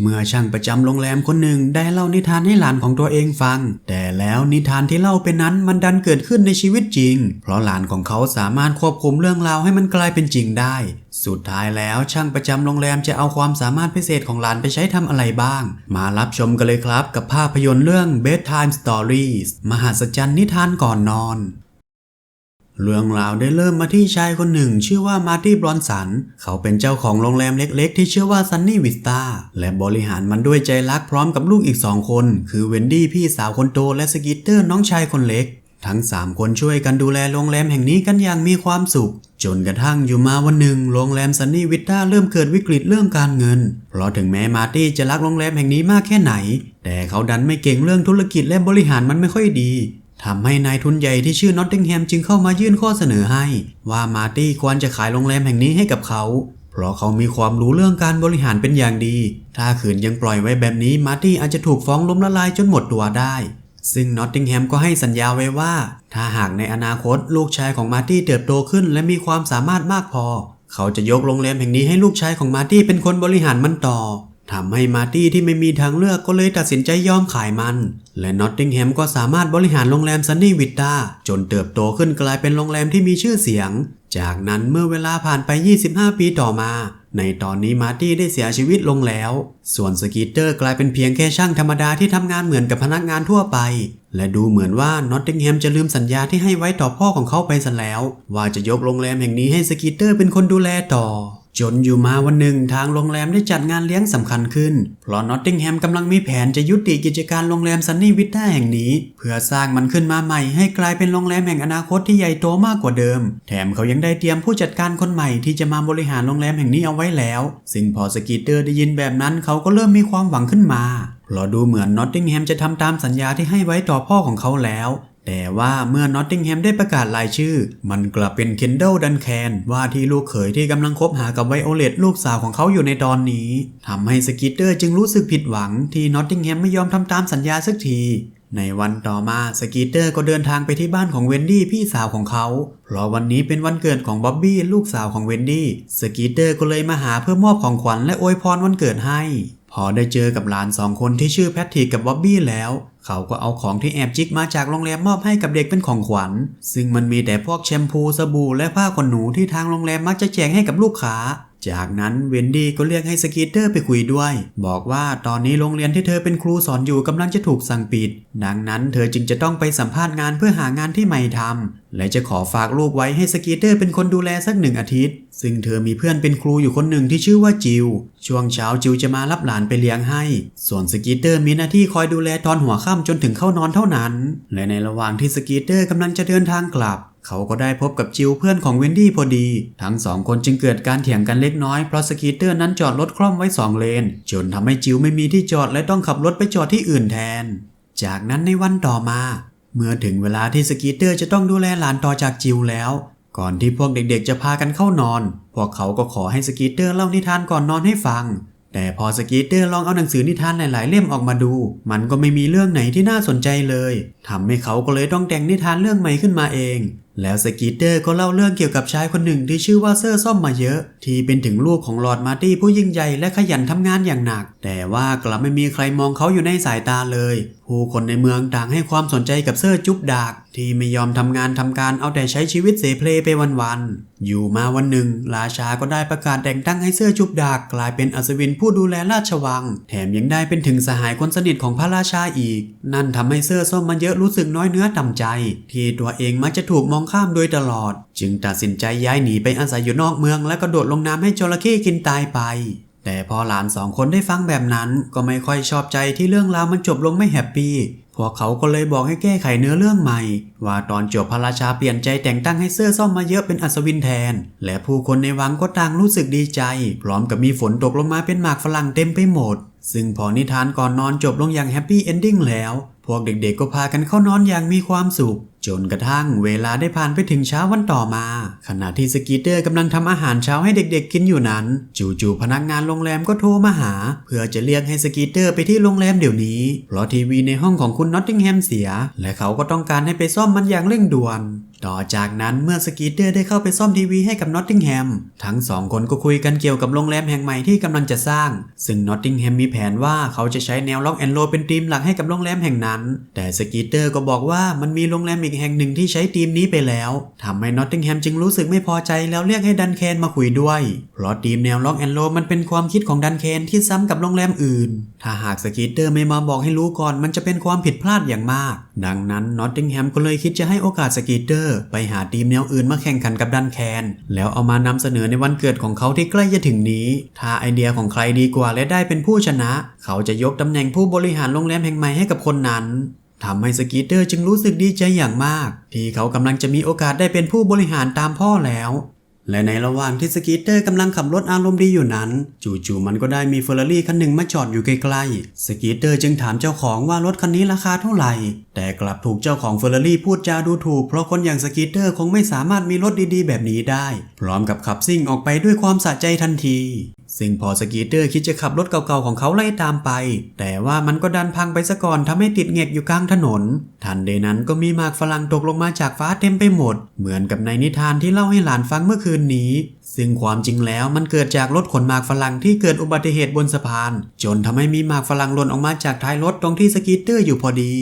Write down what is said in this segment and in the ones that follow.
เมื่อช่างประจำโรงแรมคนหนึ่งได้เล่านิทานให้หลานของตัวเองฟัง แต่แล้วนิทานที่เล่าไปนั้นมันดันเกิดขึ้นในชีวิตจริง เพราะหลานของเขาสามารถควบคุมเรื่องราวให้มันกลายเป็นจริงได้ สุดท้ายแล้วช่างประจำโรงแรมจะเอาความสามารถพิเศษของหลานไปใช้ทำอะไรบ้าง มารับชมกันเลยครับกับภาพยนตร์เรื่อง Bedtime Stories มหัศจรรย์นิทานก่อนนอน เรื่องราวได้เริ่มมาที่ชายคนหนึ่ง ชื่อว่ามาร์ตี้บรอนสัน เขาเป็นเจ้าของโรงแรมเล็กๆ ที่ชื่อว่าซันนี่วิสตาและบริหารมันด้วยใจรักพร้อมกับลูกอีกสองคน คือเวนดี้พี่สาวคนโตและสกิตเตอร์น้องชายคนเล็ก ทั้ง 3 คนช่วยกันดูแลโรงแรมแห่งนี้กันอย่างมีความสุข จนกระทั่งอยู่มาวันหนึ่งโรงแรมซันนี่วิสตาเริ่มเกิดวิกฤตเรื่องการเงิน เพราะถึงแม้มาร์ตี้จะรักโรงแรมแห่งนี้มากแค่ไหน แต่เขาดันไม่เก่งเรื่องธุรกิจและบริหารมันไม่ค่อยดี ทำให้นายทุนใหญ่ที่ชื่อนอตติงแฮมจึงเข้ามายื่นข้อเสนอให้ ว่ามาตี้ควรจะขายโรงแรมแห่งนี้ให้กับเขา เพราะเขามีความรู้เรื่องการบริหารเป็นอย่างดี ถ้าขืนยังปล่อยไว้แบบนี้มาตี้อาจจะถูกฟ้องล้มละลายจนหมดตัวได้ ซึ่งนอตติงแฮมก็ให้สัญญาไว้ว่า ถ้าหากในอนาคตลูกชายของมาร์ตี้เติบโตขึ้นและมีความสามารถมากพอ เขาจะยกโรงแรมแห่งนี้ให้ลูกชายของมาร์ตี้เป็นคนบริหารมันต่อทำให้มาร์ตี้ที่ไม่มีทางเลือกก็เลยตัดสินใจยอมขายมัน และนอตติงแฮมก็สามารถบริหารโรงแรมซันนี่วิตตาจนเติบโตขึ้นกลายเป็นโรงแรมที่มีชื่อเสียง จากนั้นเมื่อเวลาผ่านไป 25 ปีต่อมา ในตอนนี้มาร์ตี้ได้เสียชีวิตลงแล้ว ส่วนสกีตเตอร์กลายเป็นเพียงแค่ช่างธรรมดาที่ทำงานเหมือนกับพนักงานทั่วไป และดูเหมือนว่านอตติงแฮมจะลืมสัญญาที่ให้ไว้ต่อพ่อของเขาไปซะแล้ว ว่าจะยกโรงแรมแห่งนี้ให้สกีตเตอร์เป็นคนดูแลต่อ จนอยู่มาวันหนึ่งทางโรงแรมได้จัดงานเลี้ยงสำคัญขึ้น เพราะนอตติงแฮมกำลังมีแผนจะยุติกิจการโรงแรมซันนี่วิตตาแห่งนี้ เพื่อสร้างมันขึ้นมาใหม่ให้กลายเป็นโรงแรมแห่งอนาคตที่ใหญ่โตมากกว่าเดิม แถมเขายังได้เตรียมผู้จัดการคนใหม่ที่จะมาบริหารโรงแรมแห่งนี้เอาไว้แล้ว ซึ่งพอสกีเตอร์ได้ยินแบบนั้นเขาก็เริ่มมีความหวังขึ้นมาเพราะดูเหมือนนอตติงแฮมจะทำตามสัญญาที่ให้ไว้ต่อพ่อของเขาแล้ว แต่ว่าเมื่อนอตติงแฮมได้ประกาศรายชื่อ มันกลับเป็นเคนเดลดันแคนว่าที่ลูกเขยที่กำลังคบหากับไวโอเลตลูกสาวของเขาอยู่ในตอนนี้ทำให้สกิตเตอร์จึงรู้สึกผิดหวังที่นอตติงแฮมไม่ยอมทำตามสัญญาสักทีในวันต่อมาสกีเตอร์ก็เดินทางไปที่บ้านของเวนดี้พี่สาวของเขา เพราะวันนี้เป็นวันเกิดของบ๊อบบี้ลูกสาวของเวนดี้สกีเตอร์ก็เลยมาหาเพื่อมอบของขวัญและอวยพรวันเกิดให้ พอได้เจอกับหลานสองคนที่ชื่อแพทริกกับบ๊อบบี้แล้ว เขาก็เอาของที่แอบจิกมาจากโรงแรมมอบให้กับเด็กเป็นของขวัญ ซึ่งมันมีแต่พวกแชมพูสบู่และผ้าขนหนูที่ทางโรงแรมมักจะแจกให้กับลูกค้า จากนั้นเวนดี้ก็เรียกให้สกีเตอร์ไปคุยด้วย บอกว่าตอนนี้โรงเรียนที่เธอเป็นครูสอนอยู่กำลังจะถูกสั่งปิด ดังนั้นเธอจึงจะต้องไปสัมภาษณ์งานเพื่อหางานที่ใหม่ทำและจะขอฝากลูกไว้ให้สกีเตอร์เป็นคนดูแลสักหนึ่งอาทิตย์ ซึ่งเธอมีเพื่อนเป็นครูอยู่คนหนึ่งที่ชื่อว่าจิว ช่วงเช้าจิวจะมารับหลานไปเลี้ยงให้ ส่วนสกีเตอร์มีหน้าที่คอยดูแลตอนหัวค่ำจนถึงเข้านอนเท่านั้น และในระหว่างที่สกีเตอร์กำลังจะเดินทางกลับ เขาก็ได้พบกับจิวเพื่อนของเวนดี้พอดี ทั้งสองคนจึงเกิดการเถียงกันเล็กน้อยเพราะสกีเตอร์นั้นจอดรถคล่อมไว้สองเลน จนทำให้จิวไม่มีที่จอดและต้องขับรถไปจอดที่อื่นแทน จากนั้นในวันต่อมา เมื่อถึงเวลาที่สกีเตอร์จะต้องดูแลหลานต่อจากจิวแล้ว ก่อนที่พวกเด็กๆจะพากันเข้านอน พวกเขาก็ขอให้สกีเตอร์เล่านิทานก่อนนอนให้ฟัง แต่พอสกีเตอร์ลองเอาหนังสือนิทานหลายๆเล่มออกมาดู มันก็ไม่มีเรื่องไหนที่น่าสนใจเลยทำให้เขาก็เลยต้องแต่งนิทานเรื่องใหม่ขึ้นมาเอง แล้วสกีเตอร์ก็เล่าเรื่องเกี่ยวกับชายคนหนึ่งที่ชื่อว่าเซอร์ซ่อมมาเยอะ ที่เป็นถึงลูกของลอร์ดมาร์ตี้ผู้ยิ่งใหญ่และขยันทำงานอย่างหนัก แต่ว่ากลับไม่มีใครมองเขาอยู่ในสายตาเลย ผู้คนในเมืองต่างให้ความสนใจกับเซอร์จุ๊บดากที่ไม่ยอมทำงานทำการเอาแต่ใช้ชีวิตเสเพลไปวันๆ อยู่มาวันหนึ่ง ราชาก็ได้ประกาศแต่งตั้งให้เซอร์จุ๊บดากกลายเป็นอัศวินผู้ดูแลราชวัง แถมยังได้เป็นถึงสหายคนสนิทของพระราชาอีก นั่นทำให้เซอร์ส้มมาเยอะรู้สึกน้อยเนื้อต่ำใจ ที่ตัวเองมักจะถูกมองข้ามโดยตลอด จึงตัดสินใจย้ายหนีไปอาศัยอยู่นอกเมือง และกระโดดลงน้ำให้จระเข้กินตายไปแต่พอหลานสองคนได้ฟังแบบนั้นก็ไม่ค่อยชอบใจที่เรื่องราวมันจบลงไม่แฮปปี้ พวกเขาก็เลยบอกให้แก้ไขเนื้อเรื่องใหม่ ว่าตอนจบพระราชาเปลี่ยนใจแต่งตั้งให้เสื้อซ่อมมาเยอะเป็นอัศวินแทน และผู้คนในวังก็ต่างรู้สึกดีใจ พร้อมกับมีฝนตกลงมาเป็นหมากฝรั่งเต็มไปหมด ซึ่งพอนิทานก่อนนอนจบลงอย่างแฮปปี้เอนดิ้งแล้ว พวกเด็กๆก็พากันเข้านอนอย่างมีความสุข จนกระทั่งเวลาได้ผ่านไปถึงเช้าวันต่อมา ขณะที่สกีเตอร์กำลังทำอาหารเช้าให้เด็กๆกินอยู่นั้น จู่ๆพนักงานโรงแรมก็โทรมาหา เพื่อจะเรียกให้สกีเตอร์ไปที่โรงแรมเดี๋ยวนี้ เพราะทีวีในห้องของคุณนอตติงแฮมเสีย และเขาก็ต้องการให้ไปซ่อมมันอย่างเร่งด่วนต่อจากนั้นเมื่อสกีเตอร์ได้เข้าไปซ่อมทีวีให้กับนอตติงแฮมทั้งสองคนก็คุยกันเกี่ยวกับโรงแรมแห่งใหม่ที่กำลังจะสร้าง ซึ่งนอตติงแฮมมีแผนว่าเขาจะใช้แนวล็อกแอนโลเป็นธีมหลักให้กับโรงแรมแห่งนั้น แต่สกีเตอร์ก็บอกว่ามันมีโรงแรมอีกแห่งหนึ่งที่ใช้ธีมนี้ไปแล้วทำให้นอตติงแฮมจึงรู้สึกไม่พอใจแล้วเรียกให้ดันแคนมาคุยด้วย เพราะธีมแนวล็อกแอนโลมันเป็นความคิดของดันแคนที่ซ้ำกับโรงแรมอื่น ถ้าหากสกีเตอร์ไม่มาบอกให้รู้ก่อนมันจะเป็นความผิดพลาดอย่างมาก ดังนั้นนอตติงแฮมก็เลยคิดจะให้โอกาสสกีเตอร์ไปหาทีมแนวอื่นมาแข่งขันกับดันแคนแล้วเอามานำเสนอในวันเกิดของเขาที่ใกล้จะถึงนี้ ถ้าไอเดียของใครดีกว่าและได้เป็นผู้ชนะ เขาจะยกตำแหน่งผู้บริหารโรงแรมแห่งใหม่ให้กับคนนั้น ทำให้สกีเตอร์จึงรู้สึกดีใจอย่างมาก ที่เขากำลังจะมีโอกาสได้เป็นผู้บริหารตามพ่อแล้ว และในระหว่างที่สกีเตอร์กำลังขับรถอารมณ์ดีอยู่นั้น จู่ๆมันก็ได้มีเฟอร์รารี่คันหนึ่งมาจอดอยู่ใกล้ๆ สกีเตอร์จึงถามเจ้าของว่ารถคันนี้ราคาเท่าไหร่ แต่กลับถูกเจ้าของเฟอร์รารี่พูดจาดูถูก เพราะคนอย่างสกีเตอร์คงไม่สามารถมีรถดีๆ แบบนี้ได้ พร้อมกับขับซิ่งออกไปด้วยความสะใจทันที ซึ่งพอสกีเตอร์คิดจะขับรถเก่าๆของเขาไล่ตามไป แต่ว่ามันก็ดันพังไปซะก่อนทำให้ติดเหง็กอยู่กลางถนน ทันใดนั้นก็มีหมากฝรั่งตกลงมาจากฟ้าเต็มไปหมด เหมือนกับในนิทานที่เล่าให้หลานฟังเมื่อคืนนี้ ซึ่งความจริงแล้วมันเกิดจากรถขนหมากฝรั่งที่เกิดอุบัติเหตุบนสะพาน จนทำให้มีหมากฝรั่งหล่นออกมาจากท้ายรถตรงที่สกีเตอร์อยู่พอดี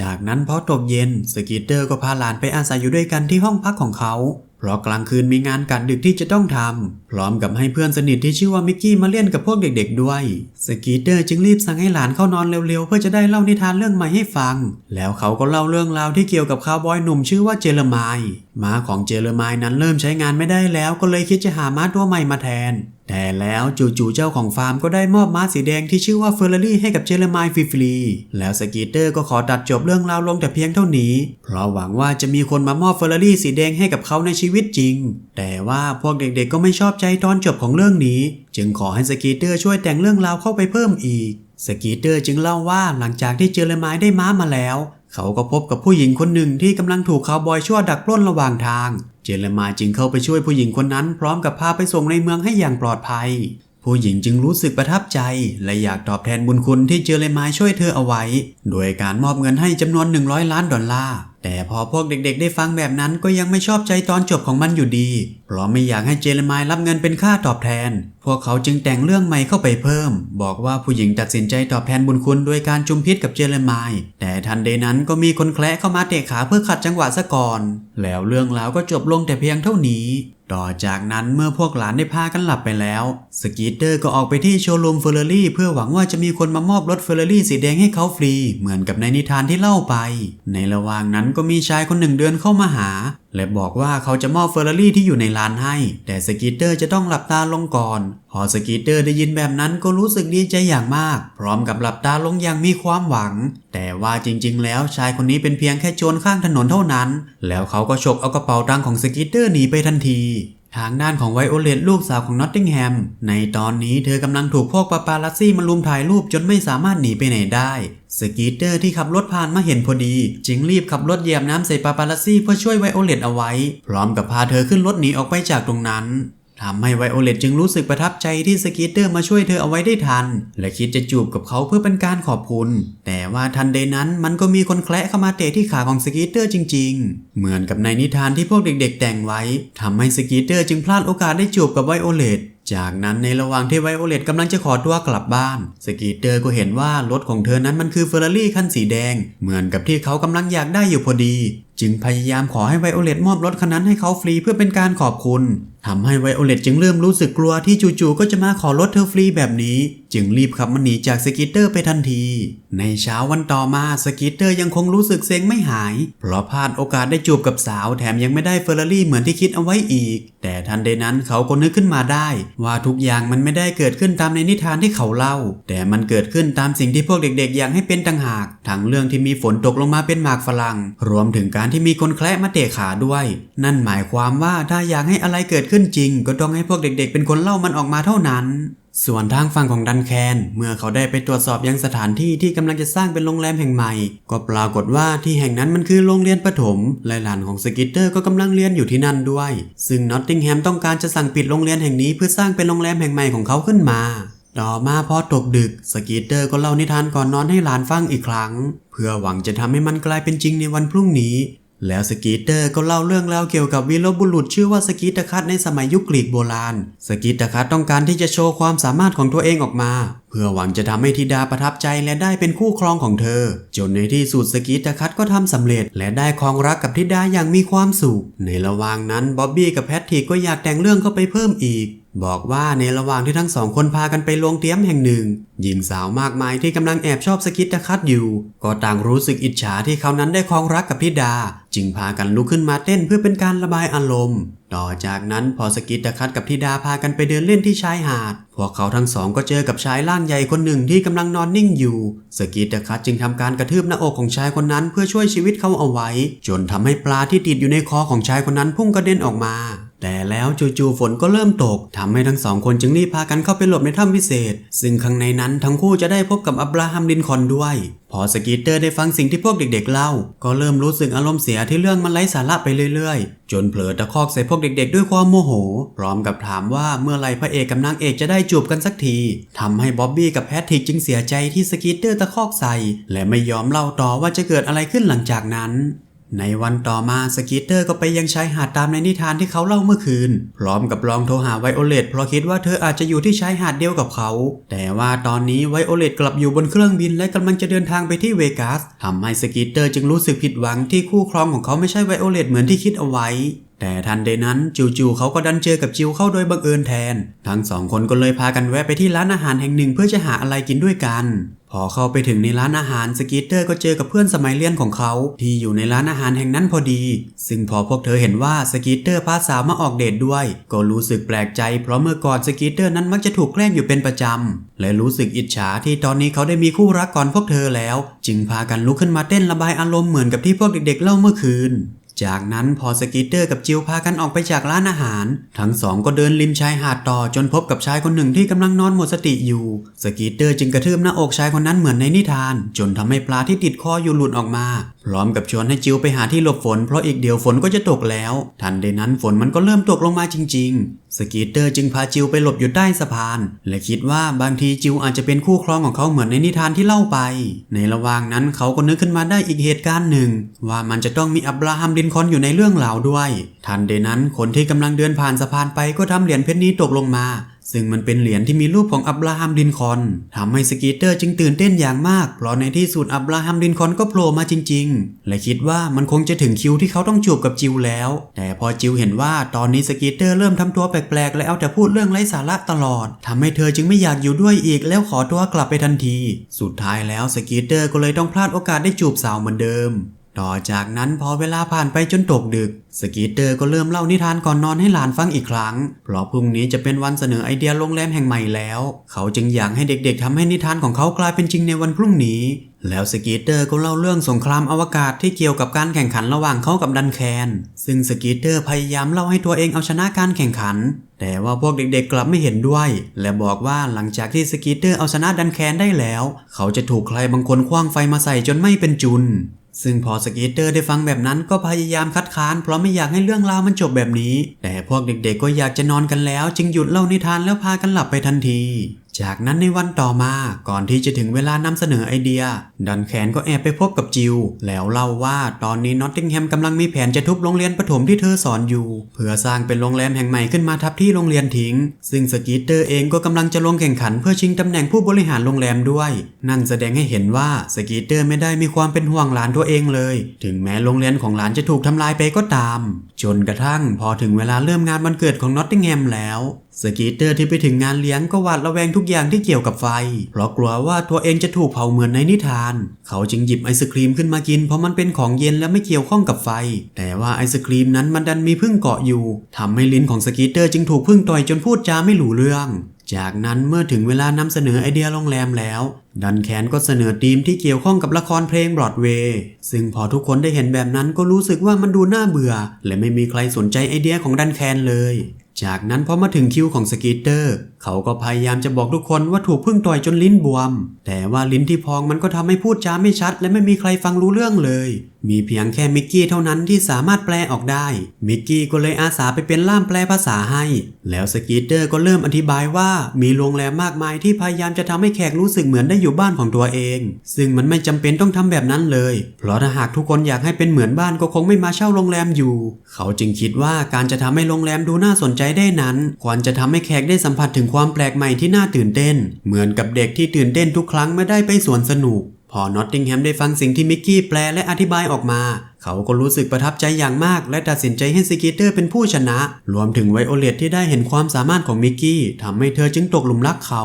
จากนั้นพอตกเย็นสกีเตอร์ก็พาหลานไปอาศัยอยู่ด้วยกันที่ห้องพักของเขา เพราะกลางคืนมีงานกัดดึกที่จะต้องทำ พร้อมกับให้เพื่อนสนิทที่ชื่อว่ามิกกี้มาเล่นกับพวกเด็กๆด้วย สกีเตอร์จึงรีบสั่งให้หลานเข้านอนเร็วๆ เพื่อจะได้เล่านิทานเรื่องใหม่ให้ฟัง แล้วเขาก็เล่าเรื่องราวที่เกี่ยวกับคาวบอยหนุ่มชื่อว่าเจเรมายม้าของเจเรมายนั้นเริ่มใช้งานไม่ได้แล้วก็เลยคิดจะหาม้าตัวใหม่มาแทน แต่แล้วจู่ๆเจ้าของฟาร์มก็ได้มอบม้าสีแดงที่ชื่อว่าเฟอร์รารี่ให้กับเจเรมายฟรีแล้วสกีเตอร์ก็ขอตัดจบเรื่องราวลงแต่เพียงเท่านี้ เพราะหวังว่าจะมีคนมามอบเฟอร์รารี่สีแดงให้กับเขาในชีวิตจริง แต่ว่าพวกเด็กๆก็ไม่ชอบใจตอนจบของเรื่องนี้ จึงขอให้สกีเตอร์ช่วยแต่งเรื่องราวเข้าไปเพิ่มอีก สกีเตอร์จึงเล่าว่าหลังจากที่เจเรมายได้ม้ามาแล้ว เขาก็พบกับผู้หญิงคนหนึ่งที่กำลังถูกคาวบอยชั่วดักปล้นระหว่างทาง เจเรมาจึงเข้าไปช่วยผู้หญิงคนนั้นพร้อมกับพาไปส่งในเมืองให้อย่างปลอดภัย ผู้หญิงจึงรู้สึกประทับใจ และอยากตอบแทนบุญคุณที่เจเรมายช่วยเธอเอาไว้ โดยการมอบเงินให้จำนวน 100 ล้านดอลลาร์ แต่พอพวกเด็กๆ ได้ฟังแบบนั้นก็ยังไม่ชอบใจตอนจบของมันอยู่ดี เพราะไม่อยากให้เจเรมายรับเงินเป็นค่าตอบแทน พวกเขาจึงแต่งเรื่องใหม่เข้าไปเพิ่ม บอกว่าผู้หญิงตัดสินใจตอบแทนบุญคุณโดยการจุมพิษกับเจเรมาย แต่ทันใดนั้นก็มีคนแคละเข้ามาเตะขาเพื่อขัดจังหวะซะก่อน แล้วเรื่องราวก็จบลงแต่เพียงเท่านี้ ต่อจากนั้นเมื่อพวกหลานได้พากันหลับไปแล้ว สกีเตอร์ก็ออกไปที่โชว์รูมเฟอร์รารี่เพื่อหวังว่าจะมีคนมามอบรถเฟอร์รารี่สีแดงให้เขาฟรี เหมือนกับในนิทานที่เล่าไป ในระหว่างนั้นก็มีชายคนหนึ่งเดินเข้ามาหา และบอกว่าเขาจะมอบเฟอร์รารี่ที่อยู่ในร้านให้ แต่สกีเตอร์จะต้องหลับตาลงก่อน พอสกีเตอร์ได้ยินแบบนั้นก็รู้สึกดีใจอย่างมาก พร้อมกับหลับตาลงอย่างมีความหวัง แต่ว่าจริงๆ แล้วชายคนนี้เป็นเพียงแค่โจรข้างถนนเท่านั้น แล้วเขาก็ฉกเอากระเป๋าตังค์ของสกีเตอร์หนีไปทันที ทางด้านของไวโอเลตลูกสาวของนอตติงแฮม ในตอนนี้เธอกำลังถูกพวกปาปาลัสซี่มาลุมถ่ายรูปจนไม่สามารถหนีไปไหนได้ สกีเตอร์ที่ขับรถผ่านมาเห็นพอดี จึงรีบขับรถเหยียบน้ำใส่ปาปาลัสซี่เพื่อช่วยไวโอเลตเอาไว้ พร้อมกับพาเธอขึ้นรถหนีออกไปจากตรงนั้น ทำให้ไวโอเลตจึงรู้สึกประทับใจที่สกีเตอร์มาช่วยเธอเอาไว้ได้ทัน และคิดจะจูบกับเขาเพื่อเป็นการขอบคุณ แต่ว่าทันใดนั้นมันก็มีคนแคละเข้ามาเตะที่ขาของสกีเตอร์จริง ๆ เหมือนกับในนิทานที่พวกเด็กๆ แต่งไว้ทำให้สกีเตอร์จึงพลาดโอกาสได้จูบกับไวโอเลตจากนั้นในระหว่างที่ไวโอเลตกำลังจะขอตัวกลับบ้าน สกีเตอร์ก็เห็นว่ารถของเธอนั้นมันคือเฟอร์รารี่คันสีแดง เหมือนกับที่เขากำลังอยากได้อยู่พอดี จึงพยายามขอให้ไวโอเลตมอบรถคันนั้นให้เขาฟรีเพื่อเป็นการขอบคุณ ทำให้ไวโอเลตจึงเริ่มรู้สึกกลัวที่จู่ๆก็จะมาขอรถเธอฟรีแบบนี้ จึงรีบขับมันหนีจากสกีเตอร์ไปทันที ในเช้าวันต่อมาสกีเตอร์ยังคงรู้สึกเซ็งไม่หาย เพราะพลาดโอกาสได้จูบกับสาวแถมยังไม่ได้เฟอร์รารี่เหมือนที่คิดเอาไว้อีก แต่ทันใดนั้นเขาก็นึกขึ้นมาได้ ว่าทุกอย่างมันไม่ได้เกิดขึ้นตามในนิทานที่เขาเล่า แต่มันเกิดขึ้นตามสิ่งที่พวกเด็กๆ อยากให้เป็นต่างหาก ทั้งเรื่องที่มีฝนตกลงมาเป็นหมากฝรั่ง รวมถึงการที่มีคนแคละมาเตะขาด้วย นั่นหมายความว่าถ้าอยากให้อะไรเกิดขึ้นจริง ก็ต้องให้พวกเด็ก ๆ เป็นคนเล่ามันออกมาเท่านั้นส่วนทางฝั่งของดันแคน เมื่อเขาได้ไปตรวจสอบยังสถานที่ที่กำลังจะสร้างเป็นโรงแรมแห่งใหม่ ก็ปรากฏว่าที่แห่งนั้นมันคือโรงเรียนประถม และหลานของสกิตเตอร์ก็กำลังเรียนอยู่ที่นั่นด้วย ซึ่งนอตติงแฮมต้องการจะสั่งปิดโรงเรียนแห่งนี้เพื่อสร้างเป็นโรงแรมแห่งใหม่ของเขาขึ้นมา ต่อมาพอตกดึก สกีตเตอร์ก็เล่านิทานก่อนนอนให้หลานฟังอีกครั้ง เพื่อหวังจะทำให้มันกลายเป็นจริงในวันพรุ่งนี้ แล้วสกีตเตอร์ก็เล่าเรื่องราวเกี่ยวกับวีรบุรุษชื่อว่าสกีตคัตในสมัยยุคกรีกโบราณ สกีตคัตต้องการที่จะโชว์ความสามารถของตัวเองออกมา เพื่อหวังจะทำให้ธิดาประทับใจและได้เป็นคู่ครองของเธอ จนในที่สุดสกีตคัตก็ทำสำเร็จ และได้ครองรักกับธิดาอย่างมีความสุข ในระหว่างนั้นบ๊อบบี้กับแพทริกก็อยากแต่งเรื่องเข้าไปเพิ่มอีก บอกว่าในระหว่างที่ทั้งสองคนพากันไปโรงเตรียมแห่งหนึ่ง หญิงสาวมากมายที่กำลังแอบชอบสกิตตะคัดอยู่ ก็ต่างรู้สึกอิจฉาที่เขานั้นได้ครองรักกับธิดา จึงพากันลุกขึ้นมาเต้นเพื่อเป็นการระบายอารมณ์ ต่อจากนั้นพอสกิตตะคัดกับธิดาพากันไปเดินเล่นที่ชายหาด พวกเขาทั้งสองก็เจอกับชายร่างใหญ่คนหนึ่งที่กำลังนอนนิ่งอยู่ สกิตตะคัดจึงทำการกระทืบหน้าอกของชายคนนั้นเพื่อช่วยชีวิตเขาเอาไว้ จนทำให้ปลาที่ติดอยู่ในคอของชายคนนั้นพุ่งกระเด็นออกมา แต่แล้วจู่ๆฝนก็เริ่มตกทำให้ทั้งสองคนจึงรีบพากันเข้าไปหลบในถ้ำพิเศษ ซึ่งข้างในนั้นทั้งคู่จะได้พบกับอับราฮัมลินคอนด้วย พอสกีเตอร์ได้ฟังสิ่งที่พวกเด็กๆเล่า ก็เริ่มรู้สึกอารมณ์เสียที่เรื่องมันไร้สาระไปเรื่อยๆ จนเผลอตะคอกใส่พวกเด็กๆ ด้วยความโมโห พร้อมกับถามว่าเมื่อไหร่พระเอกกับนางเอกจะได้จูบกันสักทีทำให้บ๊อบบี้กับแพทริกจึงเสียใจที่สกีเตอร์ตะคอกใส่ และไม่ยอมเล่าต่อว่าจะเกิดอะไรขึ้นหลังจากนั้น ในวันต่อมาสกีตเตอร์ก็ไปยังชายหาดตามในนิทานที่เขาเล่าเมื่อคืน พร้อมกับลองโทรหาไวโอเลตเพราะคิดว่าเธออาจจะอยู่ที่ชายหาดเดียวกับเขา แต่ว่าตอนนี้ไวโอเลตกลับอยู่บนเครื่องบินและกำลังจะเดินทางไปที่เวกัสทำให้สกีตเตอร์จึงรู้สึกผิดหวังที่คู่ครองของเขาไม่ใช่ไวโอเลตเหมือนที่คิดเอาไว้แต่ทันใดนั้นจู่ๆเขาก็ดันเจอกับจิวเข้าโดยบังเอิญแทน ทั้งสองคนก็เลยพากันแวะไปที่ร้านอาหารแห่งหนึ่งเพื่อจะหาอะไรกินด้วยกัน พอเข้าไปถึงในร้านอาหารสกีตเตอร์ก็เจอกับเพื่อนสมัยเรียนของเขา ที่อยู่ในร้านอาหารแห่งนั้นพอดี ซึ่งพอพวกเธอเห็นว่าสกีตเตอร์พาสาวมาออกเดทด้วย ก็รู้สึกแปลกใจเพราะเมื่อก่อนสกีตเตอร์นั้นมักจะถูกแกล้งอยู่เป็นประจำ และรู้สึกอิจฉาที่ตอนนี้เขาได้มีคู่รักก่อนพวกเธอแล้ว จึงพากันลุกขึ้นมาเต้นระบายอารมณ์เหมือนกับที่พวกเด็กๆเล่าเมื่อคืน จากนั้นพอสกีเตอร์กับจิวพากันออกไปจากร้านอาหาร ทั้งสองก็เดินริมชายหาดต่อจนพบกับชายคนหนึ่งที่กำลังนอนหมดสติอยู่ สกีเตอร์จึงกระทืบหน้าอกชายคนนั้นเหมือนในนิทาน จนทำให้ปลาที่ติดคออยู่หลุดออกมา พร้อมกับชวนให้จิวไปหาที่หลบฝนเพราะอีกเดี๋ยวฝนก็จะตกแล้ว ทันใดนั้นฝนมันก็เริ่มตกลงมาจริง ๆ สกีเตอร์จึงพาจิวไปหลบอยู่ใต้สะพาน และคิดว่าบางทีจิวอาจจะเป็นคู่ครองของเขาเหมือนในนิทานที่เล่าไป ในระหว่างนั้นเขาก็นึกขึ้นมาได้อีกเหตุการณ์หนึ่ง ว่ามันจะต้องมีอับราฮัมลินคอนอยู่ในเรื่องราด้วย ทันใดนั้นคนที่กำลังเดินผ่านสะพานไปก็ทำเหรียญเพชรนี้ตกลงมา ซึ่งมันเป็นเหรียญที่มีรูปของอับราฮัมลินคอนทำให้สกีเตอร์จึงตื่นเต้นอย่างมาก เพราะในที่สุดอับราฮัมลินคอนก็โผล่มาจริง ๆ และคิดว่ามันคงจะถึงคิวที่เขาต้องจูบกับจิวแล้ว แต่พอจิวเห็นว่าตอนนี้สกีเตอร์เริ่มทำตัวแปลกๆ และเอาแต่พูดเรื่องไร้สาระตลอดทำให้เธอจึงไม่อยากอยู่ด้วยอีก แล้วขอตัวกลับไปทันที สุดท้ายแล้วสกีเตอร์ก็เลยต้องพลาดโอกาสได้จูบสาวเหมือนเดิม ต่อจากนั้นพอเวลาผ่านไปจนตกดึก สกีเตอร์ก็เริ่มเล่านิทานก่อนนอนให้หลานฟังอีกครั้ง เพราะพรุ่งนี้จะเป็นวันเสนอไอเดียโรงแรมแห่งใหม่แล้ว เขาจึงอยากให้เด็กๆทำให้นิทานของเขากลายเป็นจริงในวันพรุ่งนี้ แล้วสกีเตอร์ก็เล่าเรื่องสงครามอวกาศที่เกี่ยวกับการแข่งขันระหว่างเขากับดันแคน ซึ่งสกีเตอร์พยายามเล่าให้ตัวเองเอาชนะการแข่งขัน แต่ว่าพวกเด็กๆ กลับไม่เห็นด้วย และบอกว่าหลังจากที่สกีเตอร์เอาชนะดันแคนได้แล้ว เขาจะถูกใครบางคนคว้างไฟมาใส่จนไม่เป็นจุน ซึ่งพอสกีตเตอร์ได้ฟังแบบนั้นก็พยายามคัดค้านเพราะไม่อยากให้เรื่องราวมันจบแบบนี้ แต่พวกเด็กๆก็อยากจะนอนกันแล้ว จึงหยุดเล่านิทานแล้วพากันหลับไปทันที จากนั้นในวันต่อมาก่อนที่จะถึงเวลานำเสนอไอเดีย ดันแคนก็แอบไปพบกับจิว แล้วเล่าว่าตอนนี้นอตติงแฮมกำลังมีแผนจะทุบโรงเรียนประถมที่เธอสอนอยู่ เพื่อสร้างเป็นโรงแรมแห่งใหม่ขึ้นมาทับที่โรงเรียนทิ้ง ซึ่งสกีตเตอร์เองก็กำลังจะลงแข่งขันเพื่อชิงตำแหน่งผู้บริหารโรงแรมด้วย นั่นแสดงให้เห็นว่าสกีตเตอร์ไม่ได้มีความเป็นห่วงหลานตัวเองเลย ถึงแม้โรงเรียนของหลานจะถูกทำลายไปก็ตาม จนกระทั่งพอถึงเวลาเริ่มงานวันเกิดของนอตติงแฮมแล้ว สกีเตอร์ที่ไปถึงงานเลี้ยงก็หวาดระแวงทุกอย่างที่เกี่ยวกับไฟ เพราะกลัวว่าตัวเองจะถูกเผาเหมือนในนิทาน เขาจึงหยิบไอศครีมขึ้นมากินเพราะมันเป็นของเย็นและไม่เกี่ยวข้องกับไฟ แต่ว่าไอศครีมนั้นมันดันมีพึ่งเกาะอยู่ทำให้ลิ้นของสกีเตอร์จึงถูกพึ่งต่อยจนพูดจาไม่หลูเรื่อง จากนั้นเมื่อถึงเวลานำเสนอไอเดียโรงแรมแล้วดันแคนก็เสนอธีมที่เกี่ยวข้องกับละครเพลงบรอดเวย์ซึ่งพอทุกคนได้เห็นแบบนั้นก็รู้สึกว่ามันดูน่าเบื่อ และไม่มีใครสนใจไอเดียของดันแคนเลย จากนั้นพอมาถึงคิวของสกีเตอร์ เขาก็พยายามจะบอกทุกคนว่าถูกพึ่งต่อยจนลิ้นบวม แต่ว่าลิ้นที่พองมันก็ทำให้พูดจาไม่ชัด และไม่มีใครฟังรู้เรื่องเลย มีเพียงแค่มิกกี้เท่านั้นที่สามารถแปลออกได้ มิกกี้ก็เลยอาสาไปเป็นล่ามแปลภาษาให้ แล้วสกีเตอร์ก็เริ่มอธิบายว่ามีโรงแรมมากมายที่พยายามจะทำให้แขกรู้สึกเหมือนได้อยู่บ้านของตัวเอง ซึ่งมันไม่จำเป็นต้องทำแบบนั้นเลย เพราะถ้าหากทุกคนอยากให้เป็นเหมือนบ้านก็คงไม่มาเช่าโรงแรมอยู่ เขาจึงคิดว่าการจะทำให้โรงแรมดูน่าสนใจได้นั้น ควรจะทำให้แขกได้สัมผัสถึงความแปลกใหม่ที่น่าตื่นเต้น เหมือนกับเด็กที่ตื่นเต้นทุกครั้งเมื่อได้ไปสวนสนุก พอนอตติงแฮมได้ฟังสิ่งที่มิกกี้แปลและอธิบายออกมาเขาก็รู้สึกประทับใจอย่างมาก และตัดสินใจให้สกีเตอร์เป็นผู้ชนะ รวมถึงไวโอเลตที่ได้เห็นความสามารถของมิกกี้ทำให้เธอจึงตกหลุมรักเขา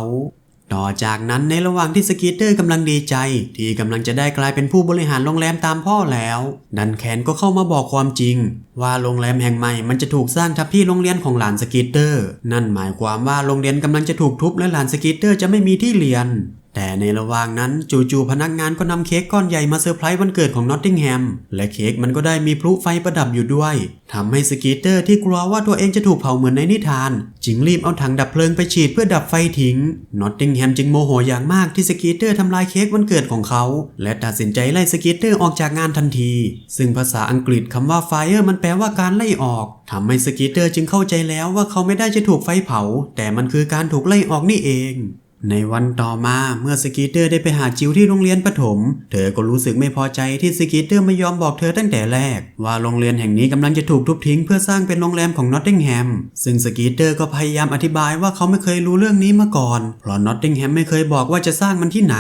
ต่อจากนั้นในระหว่างที่สกีเตอร์กำลังดีใจ ที่กำลังจะได้กลายเป็นผู้บริหารโรงแรมตามพ่อแล้ว ดันแคนก็เข้ามาบอกความจริง ว่าโรงแรมแห่งใหม่มันจะถูกสร้างทับที่โรงเรียนของหลานสกีเตอร์ นั่นหมายความว่าโรงเรียนกำลังจะถูกทุบและหลานสกีเตอร์จะไม่มีที่เรียน ในระหว่างนั้นจู่ๆพนักงานก็นำเค้กก้อนใหญ่มาเซอร์ไพรส์วันเกิดของนอตติงแฮม และเค้กมันก็ได้มีพลุไฟประดับอยู่ด้วยทำให้สกีเตอร์ที่กลัวว่าตัวเองจะถูกเผาเหมือนในนิทาน จึงรีบเอาถังดับเพลิงไปฉีดเพื่อดับไฟทิ้ง นอตติงแฮมจึงโมโหอย่างมากที่สกีเตอร์ทำลายเค้กวันเกิดของเขา และตัดสินใจไล่สกีเตอร์ออกจากงานทันที ซึ่งภาษาอังกฤษคำว่า fire มันแปลว่าการไล่ออกทำให้สกีเตอร์จึงเข้าใจแล้วว่าเขาไม่ได้จะถูกไฟเผา แต่มันคือการถูกไล่ออกนี่เอง ในวันต่อมาเมื่อสกีเตอร์ได้ไปหาจิวที่โรงเรียนประถม เธอก็รู้สึกไม่พอใจที่สกีเตอร์ไม่ยอมบอกเธอตั้งแต่แรก ว่าโรงเรียนแห่งนี้กำลังจะถูกทุบทิ้งเพื่อสร้างเป็นโรงแรมของนอตติงแฮมซึ่งสกีเตอร์ก็พยายามอธิบายว่าเขาไม่เคยรู้เรื่องนี้มาก่อน เพราะนอตติงแฮมไม่เคยบอกว่าจะสร้างมันที่ไหน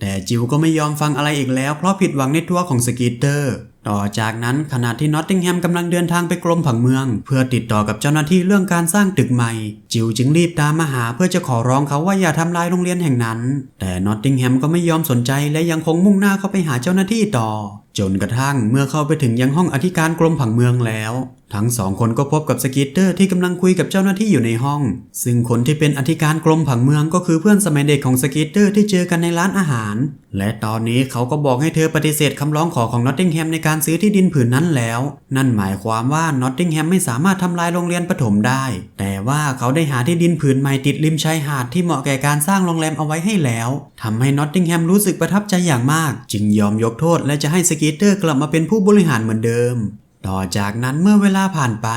แต่จิวก็ไม่ยอมฟังอะไรอีกแล้วเพราะผิดหวังในตัวของสกีเตอร์ ต่อจากนั้นขณะที่นอตติงแฮมกำลังเดินทางไปกรมผังเมือง เพื่อติดต่อกับเจ้าหน้าที่เรื่องการสร้างตึกใหม่ จิวจึงรีบตามมาหาเพื่อจะขอร้องเขาว่าอย่าทำลายโรงเรียนแห่งนั้น แต่นอตติงแฮมก็ไม่ยอมสนใจและยังคงมุ่งหน้าเข้าไปหาเจ้าหน้าที่ต่อ จนกระทั่งเมื่อเข้าไปถึงยังห้องอธิการกรมผังเมืองแล้ว ทั้งสองคนก็พบกับสกีตเตอร์ที่กำลังคุยกับเจ้าหน้าที่อยู่ในห้อง ซึ่งคนที่เป็นอธิการกรมผังเมืองก็คือเพื่อนสมัยเด็กของสกีตเตอร์ที่เจอกันในร้านอาหาร และตอนนี้เขาก็บอกให้เธอปฏิเสธคำร้องขอของนอตติงแฮมในการซื้อที่ดินผืนนั้นแล้ว นั่นหมายความว่านอตติงแฮมไม่สามารถทำลายโรงเรียนประถมได้ แต่ว่าเขาได้หาที่ดินผืนใหม่ติดริมชายหาดที่เหมาะแก่การสร้างโรงแรมเอาไว้ให้แล้วทำให้นอตติงแฮมรู้สึกประทับใจอย่างมาก จึงยอมยกโทษและจะให้สกีีเตอร์กลับมาเป็นผู้บริหารเหมือนเดิม ต่อจากนั้นเมื่อเวลาผ่านไป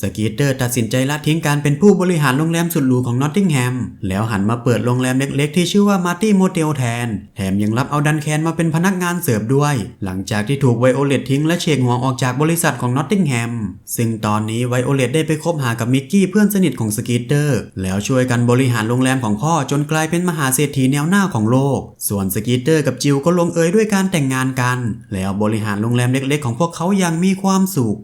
สกีเตอร์ตัดสินใจละทิ้งการเป็นผู้บริหารโรงแรมสุดหรูของนอตติงแฮม แล้วหันมาเปิดโรงแรมเล็กๆ ที่ชื่อว่ามาร์ตี้โมเทลแทน แถมยังรับเอาดันแคนมาเป็นพนักงานเสิร์ฟด้วย หลังจากที่ถูกไวโอเลตทิ้งและเชกหัวออกจากบริษัทของนอตติงแฮม ซึ่งตอนนี้ไวโอเลตได้ไปคบหากับมิกกี้เพื่อนสนิทของสกีเตอร์ แล้วช่วยกันบริหารโรงแรมของพ่อจนกลายเป็นมหาเศรษฐีแนวหน้าของโลก ส่วนสกีเตอร์กับจิวก็ลงเอยด้วยการแต่งงานกัน แล้วบริหารโรงแรมเล็ก ๆ ของพวกเขาอย่างมีความสุข